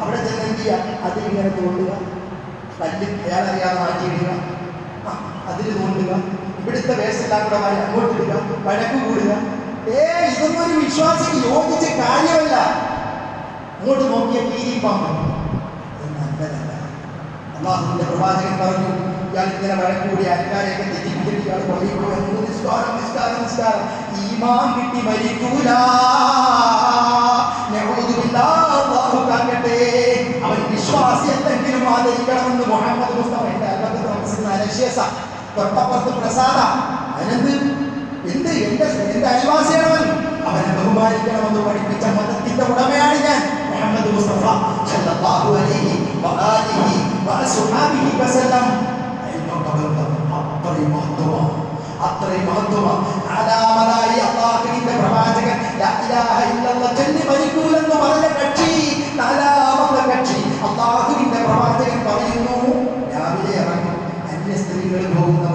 അവിടെ ചെന്ന് എന്ത് ചെയ്യുക അതിലിങ്ങനെ തോണ്ടുക. കല്ല് അയാളറിയാതെ മാറ്റിയിടുക. അതിൽ തോണ്ടുക. ഇവിടുത്തെ വേസ്റ്റെല്ലാം കൂടെ വഴി അങ്ങോട്ട് ഇടുക. വഴക്ക് കൂടുക. ഏ ഇതൊന്നും ഒരു വിശ്വാസിക്ക് യോജിച്ച കാര്യമല്ല. അങ്ങോട്ട് നോക്കിയ കീരിപ്പാമ്പ് അത് നല്ലതല്ല. അള്ളാഹുവിന്റെ പ്രവാചകൻ പറഞ്ഞു ഇയാൾ ഇങ്ങനെ വഴക്കൂടി ആൾക്കാരെയൊക്കെ തെറ്റിപ്പിച്ചിട്ട് ഇയാൾ നിസ്കാരം നിസ്കാരം നിസ്കാരം. ഈമാൻ കിട്ടി മരിക്കൂല. മുസ്തഫ അലക്ഷ്യസ തൊട്ടപ്പുറത്ത് പ്രസാദ അനന്ത് എന്ത് എന്റെ എന്റെ അയൽവാസിയാണവൻ. അവനെ ബഹുമാനിക്കണമെന്ന് പഠിപ്പിച്ച മതത്തിന്റെ ഉടമയാണ് ഞാൻ. മുഹമ്മദ് മുസ്തഫ വആലിഹി വസല്ലം. അത്രയും മഹത്വമാണ് അത്രയും മഹത്വമാണ് പ്രവാചകൻ ഇലാഹ ഇല്ലല്ലാഹ് കക്ഷി നാലാമത്തെ കക്ഷി അള്ളാഹുവിന്റെ പ്രവാചകൻ പറയുന്നു രാവിലെ ഇറങ്ങും അന്യ സ്ത്രീകൾ പോകുന്ന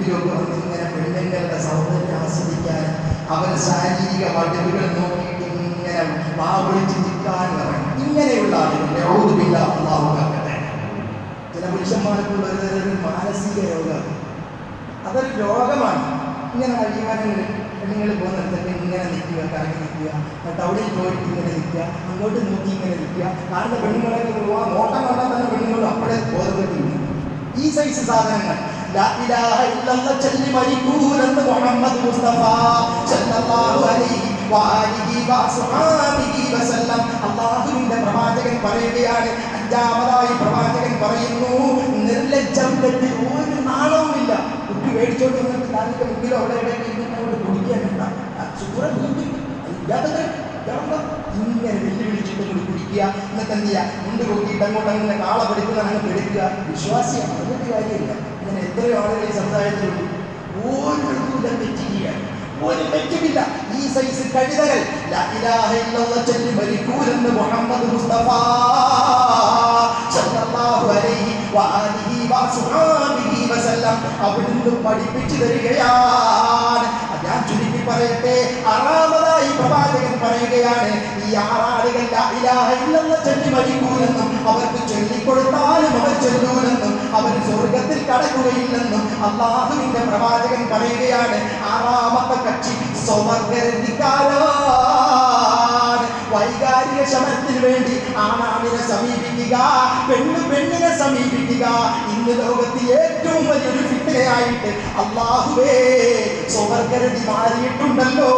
ഇങ്ങനെ പെണ്ണുങ്ങളുടെ സൗന്ദര്യം ആസ്വദിക്കാൻ അവരുടെ ശാരീരിക വടവുകൾ നോക്കിയിട്ട് ഇങ്ങനെ വാ വിളിച്ച് നിൽക്കാൻ ഇറങ്ങി ഇങ്ങനെയുള്ള ആളുകൾ ഔദുബില്ല അള്ളാഹു ചില പുരുഷന്മാർക്കുള്ള ഒരു മാനസിക അതൊരു രോഗമാണ്. ഇങ്ങനെ കഴിയുവാനെങ്കിൽ പെണ്ണുങ്ങൾ പോകുന്നിടത്തൊക്കെ ഇങ്ങനെ നിൽക്കുക കറങ്ങി നിൽക്കുക അവിടെ പോയിട്ട് ഇങ്ങനെ നിൽക്കുക അങ്ങോട്ട് നോക്കി ഇങ്ങനെ നിൽക്കുക. കാരണം പെണ്ണുങ്ങളെ നോട്ടം കണ്ടാൽ തന്നെ പെണ്ണുങ്ങൾ അപ്പോഴേ ബോധപ്പെട്ട് വീഴും. ഈ സൈസ് സാധനങ്ങൾ. ചൊല്ലി മുഹമ്മദ് മുസ്തഫ വസല്ലം. അല്ലാഹുവിന്റെ പ്രവാചകൻ പറയുകയാണ് അഞ്ചാമതായി പ്രവാചകൻ പറയുന്നു നിർലജ്ജം തെറ്റി ഒരു ഇല്ല. കുട്ടി മേടിച്ചോണ്ട് നിങ്ങൾക്ക് താങ്കളുടെ മുമ്പിലോ അവിടെ എവിടെയൊക്കെ കുടിക്കാൻ വേണ്ട സൂറ ഇങ്ങനെ വെല്ലുവിളിച്ചിട്ട് കൂടി കുടിക്കുക. എന്നിട്ട് എന്ത് ചെയ്യുക മുണ്ട് പൊക്കിയിട്ട് അങ്ങോട്ട് അങ്ങനെ കാള പഠിക്കുന്ന അങ്ങനെ എടുക്കുക വിശ്വാസിയാണ് അതൊരു കാര്യമില്ല. ഇങ്ങനെ എത്രയോ ആളുകൾ ഈ സമുദായത്തിലുണ്ട് ഓരോരുത്തരും തെറ്റിക്കുകയാണ്. ഒരു തെറ്റുമില്ല. ഈ സൈസ് കഴുതകൾ. അവിടുന്ന് പഠിപ്പിച്ചു തരികയാണ്. പറയുകയാണ് ഈ ആറാളുകൾ ചൊല്ലി മരിക്കൂലെന്നും അവർക്ക് ചൊല്ലിക്കൊടുത്താലും അവർ ചൊല്ലൂലെന്നും അവർ സ്വർഗത്തിൽ കടക്കുകയില്ലെന്നും അള്ളാഹുവിന്റെ പ്രവാചകൻ പറയുകയാണ് ആറാമത്തെ കക്ഷി വൈകാരിക ശമനത്തിന് വേണ്ടി ആണാണിനെ സമീപിക്കുക പെണ്ണ് പെണ്ണിനെ സമീപിക്കുക. ഇന്ന് ലോകത്ത് ഏറ്റവും വലിയൊരു ഫിത്തനയായിട്ട് അള്ളാഹുവേ സ്വവർഗരതി മാറിയിട്ടുണ്ടല്ലോ